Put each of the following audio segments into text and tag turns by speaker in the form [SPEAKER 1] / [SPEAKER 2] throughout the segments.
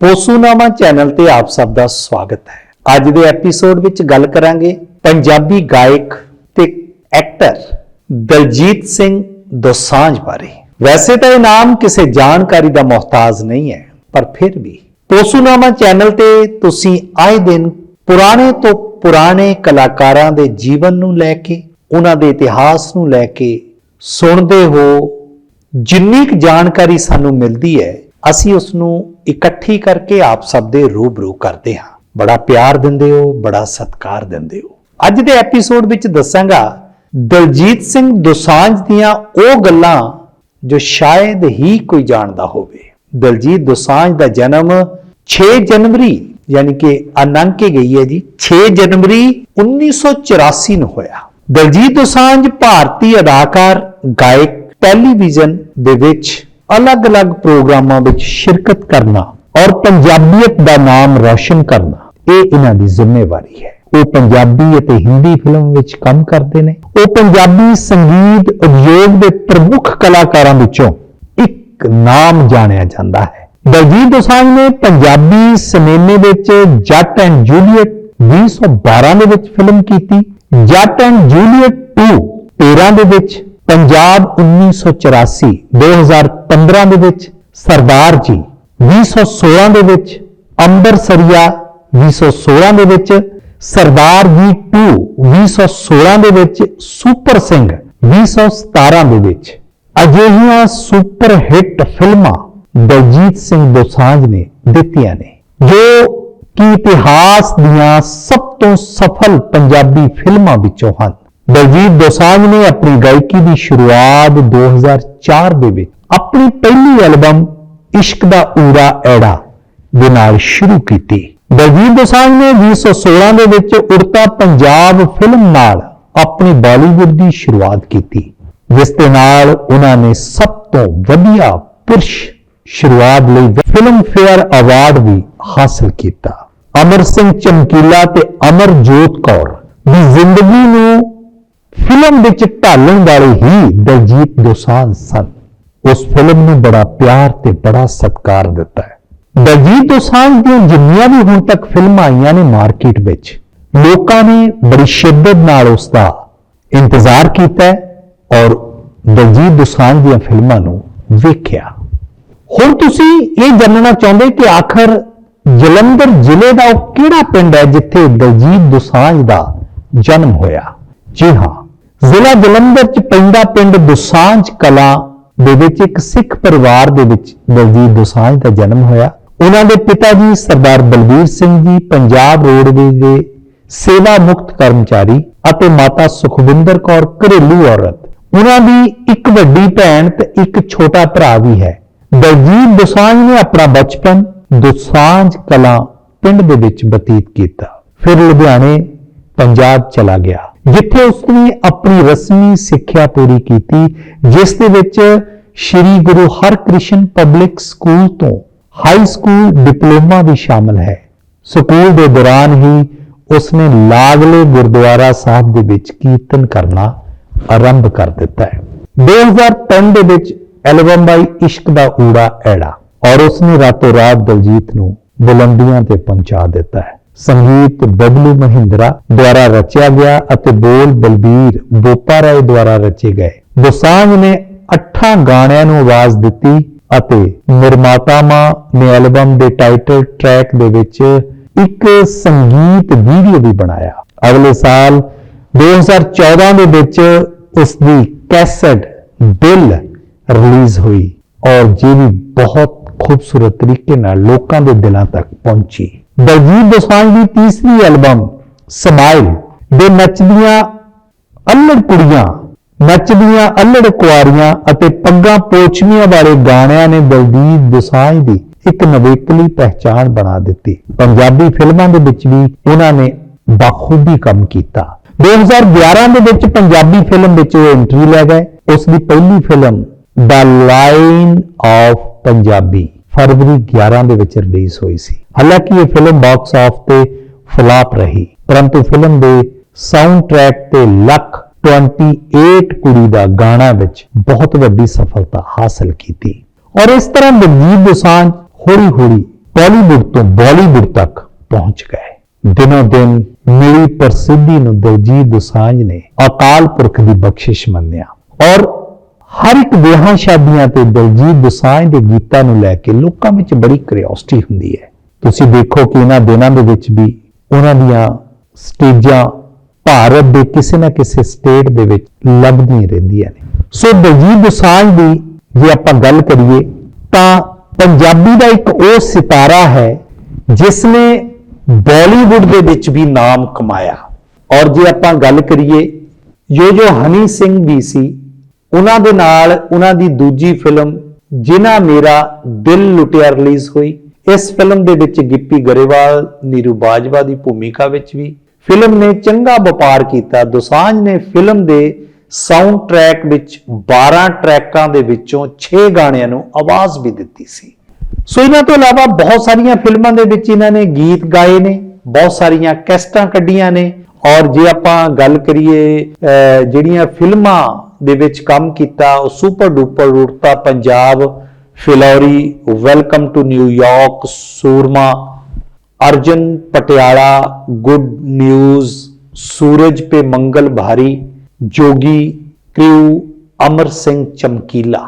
[SPEAKER 1] ਪੋਸੂਨਾਮਾ channel ਤੇ ਆਪ ਸਭ ਦਾ ਸਵਾਗਤ ਹੈ। ਅੱਜ ਦੇ ਐਪੀਸੋਡ ਵਿੱਚ ਗੱਲ ਕਰਾਂਗੇ ਪੰਜਾਬੀ ਗਾਇਕ ਤੇ ਐਕਟਰ ਦਲਜੀਤ ਸਿੰਘ ਦੋਸਾਂਝ ਬਾਰੇ। ਵੈਸੇ ਤਾਂ ਇਹ ਨਾਮ ਕਿਸੇ ਜਾਣਕਾਰੀ ਦਾ ਮੁਹਤਾਜ ਨਹੀਂ ਹੈ, ਪਰ ਫਿਰ ਵੀ ਪੋਸੂਨਾਮਾ ਚੈਨਲ ਤੇ ਤੁਸੀਂ ਆਏ ਦਿਨ ਪੁਰਾਣੇ ਤੋਂ ਪੁਰਾਣੇ ਕਲਾਕਾਰਾਂ ਦੇ ਜੀਵਨ ਨੂੰ ਲੈ ਕੇ, ਉਹਨਾਂ ਦੇ ਇਤਿਹਾਸ ਨੂੰ ਲੈ ਕੇ ਸੁਣਦੇ ਹੋ, ਜਿੰਨੀ ਕੁ ਜਾਣਕਾਰੀ ਸਾਨੂੰ ਮਿਲਦੀ ਹੈ ਅਸੀਂ ਉਸ ਨੂੰ ਇਕੱਠੀ ਕਰਕੇ ਆਪ ਸਭ ਦੇ ਰੂਬਰੂ ਕਰਦੇ ਹਾਂ। ਬੜਾ ਪਿਆਰ ਦਿੰਦੇ ਹੋ, ਬੜਾ ਸਤਿਕਾਰ ਦਿੰਦੇ ਹੋ। ਅੱਜ ਦੇ ਐਪੀਸੋਡ ਵਿੱਚ ਦੱਸਾਂਗਾ, ਦਲਜੀਤ ਸਿੰਘ ਦੋਸਾਂਝ ਦੀਆਂ ਉਹ ਗੱਲਾਂ ਜੋ ਸ਼ਾਇਦ ਹੀ ਕੋਈ ਜਾਣਦਾ ਹੋਵੇ। ਦਲਜੀਤ ਦੋਸਾਂਝ ਦਾ ਜਨਮ 6 ਜਨਵਰੀ, ਯਾਨੀ ਕਿ ਅਨੰਗ ਕੇ ਗਈ ਹੈ ਜੀ 6 ਜਨਵਰੀ 1984 ਨੂੰ ਹੋਇਆ। ਦਲਜੀਤ ਦੋਸਾਂਝ ਭਾਰਤੀ ਅਦਾਕਾਰ, ਗਾਇਕ, ਟੈਲੀਵਿਜ਼ਨ ਦੇ ਵਿੱਚ ਅਲੱਗ-ਅਲੱਗ ਪ੍ਰੋਗਰਾਮਾਂ ਵਿੱਚ ਸ਼ਿਰਕਤ ਕਰਨਾ ਔਰ ਪੰਜਾਬੀਅਤ ਦਾ ਨਾਮ ਰੌਸ਼ਨ ਕਰਨਾ, ਇਹ ਇਹਨਾਂ ਦੀ ਜ਼ਿੰਮੇਵਾਰੀ ਹੈ। ਉਹ ਪੰਜਾਬੀ ਅਤੇ ਹਿੰਦੀ ਫਿਲਮ ਵਿੱਚ ਕੰਮ ਕਰਦੇ ਨੇ। ਉਹ ਪੰਜਾਬੀ ਸੰਗੀਤ ਉਦਯੋਗ ਦੇ ਪ੍ਰਮੁੱਖ ਕਲਾਕਾਰਾਂ ਵਿੱਚੋਂ ਇੱਕ ਨਾਮ ਜਾਣਿਆ ਜਾਂਦਾ ਹੈ। ਦਲਜੀਤ ਦੋਸਾਂਝ ਨੇ ਪੰਜਾਬੀ ਸਿਨੇਮੇ ਵਿੱਚ ਜੱਟ ਐਂਡ ਜੂਲੀਅਟ 2012 ਦੇ ਵਿੱਚ ਫਿਲਮ ਕੀਤੀ। ਜੱਟ ਐਂਡ ਜੂਲੀਅਟ 2 13 ਦੇ ਵਿੱਚ ਪੰਜਾਬ 1984 2015 ਦੇ ਵਿੱਚ ਸਰਦਾਰ ਜੀ 2016 ਦੇ ਵਿੱਚ ਅੰਬਰਸਰੀਆ 2016 ਦੇ ਵਿੱਚ ਸਰਦਾਰ ਜੀ 2 2016 ਦੇ ਵਿੱਚ ਸੁਪਰ ਸਿੰਘ 2017 ਦੇ ਵਿੱਚ। ਅਜਿਹੀਆਂ ਸੁਪਰ ਹਿੱਟ ਫਿਲਮਾਂ ਦਲਜੀਤ ਸਿੰਘ ਦੋਸਾਂਝ ਨੇ ਦਿੱਤੀਆਂ ਨੇ, ਜੋ ਕਿ ਇਤਿਹਾਸ ਦੀਆਂ ਸਭ ਤੋਂ ਸਫਲ ਪੰਜਾਬੀ ਫਿਲਮਾਂ ਵਿੱਚੋਂ ਹਨ। ਬਲਜੀਤ ਦੋਸਾਂਝ ਨੇ ਆਪਣੀ ਗਾਇਕੀ ਦੀ ਸ਼ੁਰੂਆਤ 2004 ਦੇ ਵਿੱਚ ਆਪਣੀ ਪਹਿਲੀ ਐਲਬਮ ਇਸ਼ਕ ਦਾ ਊੜਾ ਐੜਾ ਦੇ ਨਾਲ ਸ਼ੁਰੂ ਕੀਤੀ। ਦਲਜੀਤ ਦੋਸਾਂਝ ਨੇ 2016 ਦੇ ਵਿੱਚ ਉੜਤਾ ਪੰਜਾਬ ਫਿਲਮ ਨਾਲ ਆਪਣੀ ਬਾਲੀਵੁੱਡ ਦੀ ਸ਼ੁਰੂਆਤ ਕੀਤੀ। ਜਿਸ ਦੇ ਨਾਲ ਉਹਨਾਂ ਨੇ ਸਭ ਤੋਂ ਵਧੀਆ ਪੁਰਸ਼ ਸ਼ੁਰੂਆਤ ਲਈ ਫਿਲਮ ਫੇਅਰ ਅਵਾਰਡ ਵੀ ਹਾਸਲ ਕੀਤਾ। ਅਮਰ ਸਿੰਘ ਚਮਕੀਲਾ ਤੇ ਅਮਰਜੋਤ ਕੌਰ ਦੀ ਜ਼ਿੰਦਗੀ ਨੂੰ ਫਿਲਮ ਵਿੱਚ ਢਾਲਣ ਵਾਲੇ ਹੀ ਦਲਜੀਤ ਦੋਸਾਂਝ ਸਨ। ਉਸ ਫਿਲਮ ਨੂੰ ਬੜਾ ਪਿਆਰ ਤੇ ਬੜਾ ਸਤਿਕਾਰ ਦਿੱਤਾ ਹੈ। ਦਲਜੀਤ ਦੋਸਾਂਝ ਦੀਆਂ ਜਿੰਨੀਆਂ ਵੀ ਹੁਣ ਤੱਕ ਫਿਲਮਾਂ ਆਈਆਂ ਨੇ ਮਾਰਕੀਟ ਵਿੱਚ, ਲੋਕਾਂ ਨੇ ਬੜੀ ਸ਼ਿੱਦਤ ਨਾਲ ਉਸ ਦਾ ਇੰਤਜ਼ਾਰ ਕੀਤਾ ਔਰ ਦਲਜੀਤ ਦੋਸਾਂਝ ਦੀਆਂ ਫਿਲਮਾਂ ਨੂੰ ਵੇਖਿਆ। ਹੁਣ ਤੁਸੀਂ ਇਹ ਜਾਣਨਾ ਚਾਹੁੰਦੇ ਕਿ ਆਖਰ ਜਲੰਧਰ ਜ਼ਿਲ੍ਹੇ ਦਾ ਉਹ ਕਿਹੜਾ ਪਿੰਡ ਹੈ ਜਿੱਥੇ ਦਲਜੀਤ ਦੋਸਾਂਝ ਦਾ ਜਨਮ ਹੋਇਆ? ਜੀ ਹਾਂ ਜ਼ਿਲ੍ਹਾ ਜਲੰਧਰ ਚ ਪੈਂਦਾ ਪਿੰਡ ਦੋਸਾਂਝ ਕਲਾਂ ਦੇ ਵਿੱਚ ਇੱਕ ਸਿੱਖ ਪਰਿਵਾਰ ਦੇ ਵਿੱਚ ਦਲਜੀਤ ਦੋਸਾਂਝ ਦਾ ਜਨਮ ਹੋਇਆ। ਉਹਨਾਂ ਦੇ ਪਿਤਾ ਜੀ ਸਰਦਾਰ ਬਲਬੀਰ ਸਿੰਘ ਜੀ ਪੰਜਾਬ ਰੋਡਵੇਜ਼ ਦੇ ਸੇਵਾ ਮੁਕਤ ਕਰਮਚਾਰੀ ਅਤੇ ਮਾਤਾ ਸੁਖਵਿੰਦਰ ਕੌਰ ਘਰੇਲੂ ਔਰਤ। ਉਹਨਾਂ ਦੀ ਇੱਕ ਵੱਡੀ ਭੈਣ ਤੇ ਇੱਕ ਛੋਟਾ ਭਰਾ ਵੀ ਹੈ। ਦਲਜੀਤ ਦੋਸਾਂਝ ਨੇ ਆਪਣਾ ਬਚਪਨ ਦੁਸਾਂਝ ਕਲਾਂ ਪਿੰਡ ਦੇ ਵਿੱਚ ਬਤੀਤ ਕੀਤਾ। ਫਿਰ ਲੁਧਿਆਣੇ, ਪੰਜਾਬ ਚਲਾ ਗਿਆ। ਜਿੱਥੇ ਉਸਨੇ ਆਪਣੀ ਰਸਮੀ ਸਿੱਖਿਆ ਪੂਰੀ ਕੀਤੀ, ਜਿਸ ਦੇ ਵਿੱਚ ਸ੍ਰੀ ਗੁਰੂ ਹਰਕ੍ਰਿਸ਼ਨ ਪਬਲਿਕ ਸਕੂਲ ਤੋਂ ਹਾਈ ਸਕੂਲ ਡਿਪਲੋਮਾ ਵੀ ਸ਼ਾਮਲ ਹੈ। ਸਕੂਲ ਦੇ ਦੌਰਾਨ ਹੀ ਉਸਨੇ ਲਾਗਲੇ ਗੁਰਦੁਆਰਾ ਸਾਹਿਬ ਦੇ ਵਿੱਚ ਕੀਰਤਨ ਕਰਨਾ ਆਰੰਭ ਕਰ ਦਿੱਤਾ ਹੈ। 2003 ਦੇ ਵਿੱਚ ਐਲਬਮ ਬਾਈ ਇਸ਼ਕ ਦਾ ਊੜਾ ਐੜਾ ਔਰ ਉਸਨੇ ਰਾਤੋਂ ਰਾਤ ਦਲਜੀਤ ਨੂੰ ਬੁਲੰਦੀਆਂ ਤੇ ਪਹੁੰਚਾ ਦਿੱਤਾ ਹੈ। ਸੰਗੀਤ ਬਬਲੂ ਮਹਿੰਦਰਾ ਦੁਆਰਾ ਰਚਿਆ ਗਿਆ ਅਤੇ ਬੋਲ ਬਲਬੀਰ ਬੋਪਾ ਰਾਏ ਦੁਆਰਾ ਰਚੇ ਗਏ। ਦੋਸਾਂਝ ਨੇ ਅੱਠਾਂ ਗਾਣਿਆਂ ਨੂੰ ਆਵਾਜ਼ ਦਿੱਤੀ ਅਤੇ ਨਿਰਮਾਤਾਵਾਂ ਨੇ ਐਲਬਮ ਦੇ ਟਾਈਟਲ ਟਰੈਕ ਦੇ ਵਿੱਚ ਇੱਕ ਸੰਗੀਤ ਵੀਡੀਓ ਵੀ ਬਣਾਇਆ। ਅਗਲੇ ਸਾਲ 2014 ਦੇ ਵਿੱਚ ਉਸ ਦੀ ਕੈਸਟ ਬਿੱਲ ਰਿਲੀਜ਼ ਹੋਈ ਔਰ ਜਿਹੜੀ ਬਹੁਤ ਖੂਬਸੂਰਤ ਤਰੀਕੇ ਨਾਲ ਲੋਕਾਂ ਦੇ ਦਿਲਾਂ ਤੱਕ ਪਹੁੰਚੀ। ਦਲਜੀਤ ਦੋਸਾਂਝ ਦੀ ਤੀਸਰੀ ਐਲਬਮ, ਸਮਾਈਲ, ਦੇ ਨੱਚਦੀਆਂ ਅੱਲੜ ਕੁੜੀਆਂ ਨੱਚਦੀਆਂ ਅੱਲੜ ਕੁਆਰੀਆਂ ਅਤੇ ਪੱਗਾਂ ਪੋਚਵੀਆਂ ਵਾਲੇ ਗਾਣਿਆਂ ਨੇ ਦਲਜੀਤ ਦੋਸਾਂਝ ਦੀ ਇੱਕ ਨਵੇਕਲੀ ਪਹਿਚਾਣ ਬਣਾ ਦਿੱਤੀ। ਪੰਜਾਬੀ ਫਿਲਮਾਂ ਦੇ ਵਿੱਚ ਵੀ ਉਹਨਾਂ ਨੇ ਬਾਖੂਬੀ ਕੰਮ ਕੀਤਾ। 2011 ਦੇ ਵਿੱਚ ਪੰਜਾਬੀ ਫਿਲਮ ਵਿੱਚ ਉਹ ਐਂਟਰੀ ਲੈ ਗਏ। ਉਸ ਦੀ ਪਹਿਲੀ ਫਿਲਮ ਦਾ ਲਾਈਨ ਆਫ ਪੰਜਾਬੀ ਫਰਵਰੀ 11 ਦੇ ਵਿੱਚ ਰਿਲੀਜ਼ ਹੋਈ ਸੀ। ਹਾਲਾਂਕਿ ਇਹ ਫਿਲਮ ਬਾਕਸ ਆਫ ਤੇ ਫਲਾਪ ਰਹੀ। ਪਰੰਤੂ ਫਿਲਮ ਦੇ ਸਾਊਂਡ ਟਰੈਕ ਤੇ ਲੱਖ 28 ਕੁੜੀ ਦਾ ਗਾਣਾ ਵਿੱਚ ਬਹੁਤ ਵੱਡੀ ਸਫਲਤਾ ਹਾਸਲ ਕੀਤੀ। ਔਰ ਇਸ ਤਰ੍ਹਾਂ ਦਲਜੀਤ ਦੋਸਾਂਝ ਹੌਲੀ ਹੌਲੀ ਟਾਲੀਵੁੱਡ ਤੋਂ ਬਾਲੀਵੁੱਡ ਤੱਕ ਪਹੁੰਚ ਗਏ। ਦਿਨੋਂ ਦਿਨ ਮਿਲੀ ਪ੍ਰਸਿੱਧੀ ਨੂੰ ਦਲਜੀਤ ਦੋਸਾਂਝ ਨੇ ਅਕਾਲ ਪੁਰਖ ਦੀ ਬਖਸ਼ਿਸ਼ ਮੰਨਿਆ। ਔਰ ਹਰ ਇੱਕ ਵਿਆਹਾਂ ਸ਼ਾਦੀਆਂ ਤੇ ਦਲਜੀਤ ਦੋਸਾਂਝ ਦੇ ਗੀਤਾਂ ਨੂੰ ਲੈ ਕੇ ਲੋਕਾਂ ਵਿੱਚ ਬੜੀ ਕਿਉਰਿਓਸਿਟੀ ਹੁੰਦੀ ਹੈ। ਤੁਸੀਂ ਦੇਖੋ ਕਿ ਇਹਨਾਂ ਦਿਨਾਂ ਦੇ ਵਿੱਚ ਵੀ ਉਹਨਾਂ ਦੀਆਂ ਸਟੇਜਾਂ ਭਾਰਤ ਦੇ ਕਿਸੇ ਨਾ ਕਿਸੇ ਸਟੇਟ ਦੇ ਵਿੱਚ ਲੱਭਦੀਆਂ ਰਹਿੰਦੀਆਂ ਨੇ। ਸੋ ਦਲਜੀਤ ਦੋਸਾਂਝ ਦੀ ਜੇ ਆਪਾਂ ਗੱਲ ਕਰੀਏ ਤਾਂ ਪੰਜਾਬੀ ਦਾ ਇੱਕ ਉਹ ਸਿਤਾਰਾ ਹੈ ਜਿਸ ਨੇ ਬਾਲੀਵੁੱਡ ਦੇ ਵਿੱਚ ਵੀ ਨਾਮ ਕਮਾਇਆ। ਔਰ ਜੇ ਆਪਾਂ ਗੱਲ ਕਰੀਏ ਜੋ ਜੋ ਹਨੀ ਸਿੰਘ ਵੀ ਸੀ ਉਹਨਾਂ ਦੇ ਨਾਲ ਉਹਨਾਂ ਦੀ ਦੂਜੀ ਫਿਲਮ, ਜਿਨ੍ਹਾਂ ਮੇਰਾ ਦਿਲ ਲੁੱਟਿਆ ਰਿਲੀਜ਼ ਹੋਈ, ਇਸ ਫਿਲਮ ਦੇ ਵਿੱਚ ਗਿੱਪੀ ਗਰੇਵਾਲ, ਨੀਰੂ ਬਾਜਵਾ ਦੀ ਭੂਮਿਕਾ ਵਿੱਚ ਵੀ। ਫਿਲਮ ਨੇ ਚੰਗਾ ਵਪਾਰ ਕੀਤਾ। ਦੋਸਾਂਝ ਨੇ ਫਿਲਮ ਦੇ ਸਾਊਂਡ ਟਰੈਕ ਵਿੱਚ 12 ਟਰੈਕਾਂ ਦੇ ਵਿੱਚੋਂ 6 ਗਾਣਿਆਂ ਨੂੰ ਆਵਾਜ਼ ਵੀ ਦਿੱਤੀ ਸੀ। ਸੋ ਇਹਨਾਂ ਤੋਂ ਇਲਾਵਾ ਬਹੁਤ ਸਾਰੀਆਂ ਫਿਲਮਾਂ ਦੇ ਵਿੱਚ ਇਹਨਾਂ ਨੇ ਗੀਤ ਗਾਏ ਨੇ, ਬਹੁਤ ਸਾਰੀਆਂ ਕੈਸਟਾਂ ਕੱਢੀਆਂ ਨੇ। ਔਰ ਜੇ ਆਪਾਂ ਗੱਲ ਕਰੀਏ ਜਿਹੜੀਆਂ ਫਿਲਮਾਂ ਦੇ ਵਿੱਚ ਕੰਮ ਕੀਤਾ, ਉਹ super duper ਰੂਟਤਾ Punjab, Phillauri welcome to New York Soorma, Arjun Patiala good news Suraj Pe Mangal Bhari, Jogi crew Amar Singh Chamkila.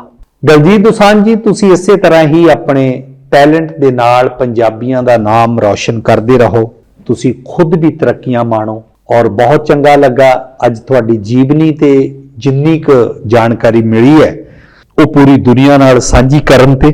[SPEAKER 1] Diljit Dosanjh ji, ਤੁਸੀਂ ਇਸੇ ਤਰ੍ਹਾਂ ਹੀ ਆਪਣੇ ਟੈਲੈਂਟ ਦੇ ਨਾਲ ਪੰਜਾਬੀਆਂ ਦਾ ਨਾਮ ਰੌਸ਼ਨ ਕਰਦੇ ਰਹੋ। ਤੁਸੀਂ ਖੁਦ ਵੀ ਤਰੱਕੀਆਂ ਮਾਣੋ ਔਰ ਬਹੁਤ ਚੰਗਾ ਲੱਗਾ। ਅੱਜ ਤੁਹਾਡੀ ਜੀਵਨੀ ਤੇ ਜਿੰਨੀ ਕੁ ਜਾਣਕਾਰੀ ਮਿਲੀ ਹੈ, ਉਹ ਪੂਰੀ ਦੁਨੀਆ ਨਾਲ ਸਾਂਝੀ ਕਰਨ ਤੇ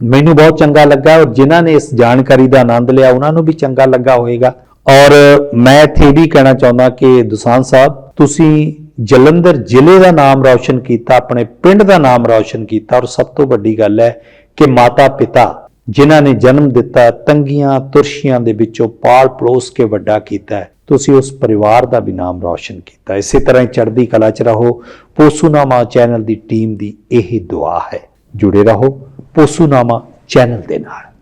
[SPEAKER 1] ਮੈਨੂੰ ਬਹੁਤ ਚੰਗਾ ਲੱਗਾ ਔਰ ਜਿਨ੍ਹਾਂ ਨੇ ਇਸ ਜਾਣਕਾਰੀ ਦਾ ਆਨੰਦ ਲਿਆ, ਉਹਨਾਂ ਨੂੰ ਵੀ ਚੰਗਾ ਲੱਗਾ ਹੋਵੇਗਾ। ਔਰ ਮੈਂ ਇੱਥੇ ਇਹ ਵੀ ਕਹਿਣਾ ਚਾਹੁੰਦਾ ਕਿ ਦੁਸਾਨ ਸਾਹਿਬ, ਤੁਸੀਂ ਜਲੰਧਰ ਜ਼ਿਲ੍ਹੇ ਦਾ ਨਾਮ ਰੌਸ਼ਨ ਕੀਤਾ, ਆਪਣੇ ਪਿੰਡ ਦਾ ਨਾਮ ਰੌਸ਼ਨ ਕੀਤਾ ਔਰ ਸਭ ਤੋਂ ਵੱਡੀ ਗੱਲ ਹੈ ਕਿ ਮਾਤਾ ਪਿਤਾ ਜਿਨ੍ਹਾਂ ਨੇ ਜਨਮ ਦਿੱਤਾ, ਤੰਗੀਆਂ, ਤੁਰਸ਼ੀਆਂ ਦੇ ਵਿੱਚੋਂ ਪਾਲ ਪਲੋਸ ਕੇ ਵੱਡਾ ਕੀਤਾ ਹੈ। ਤੁਸੀਂ ਉਸ ਪਰਿਵਾਰ ਦਾ ਵੀ ਨਾਮ ਰੌਸ਼ਨ ਕੀਤਾ ਇਸੇ ਤਰ੍ਹਾਂ ਹੀ ਚੜ੍ਹਦੀ ਕਲਾ 'ਚ ਰਹੋ। ਪੋਸੂਨਾਮਾ ਚੈਨਲ ਦੀ ਟੀਮ ਦੀ ਇਹ ਦੁਆ ਹੈ। ਜੁੜੇ ਰਹੋ ਪੋਸੂਨਾਮਾ ਚੈਨਲ ਦੇ ਨਾਲ।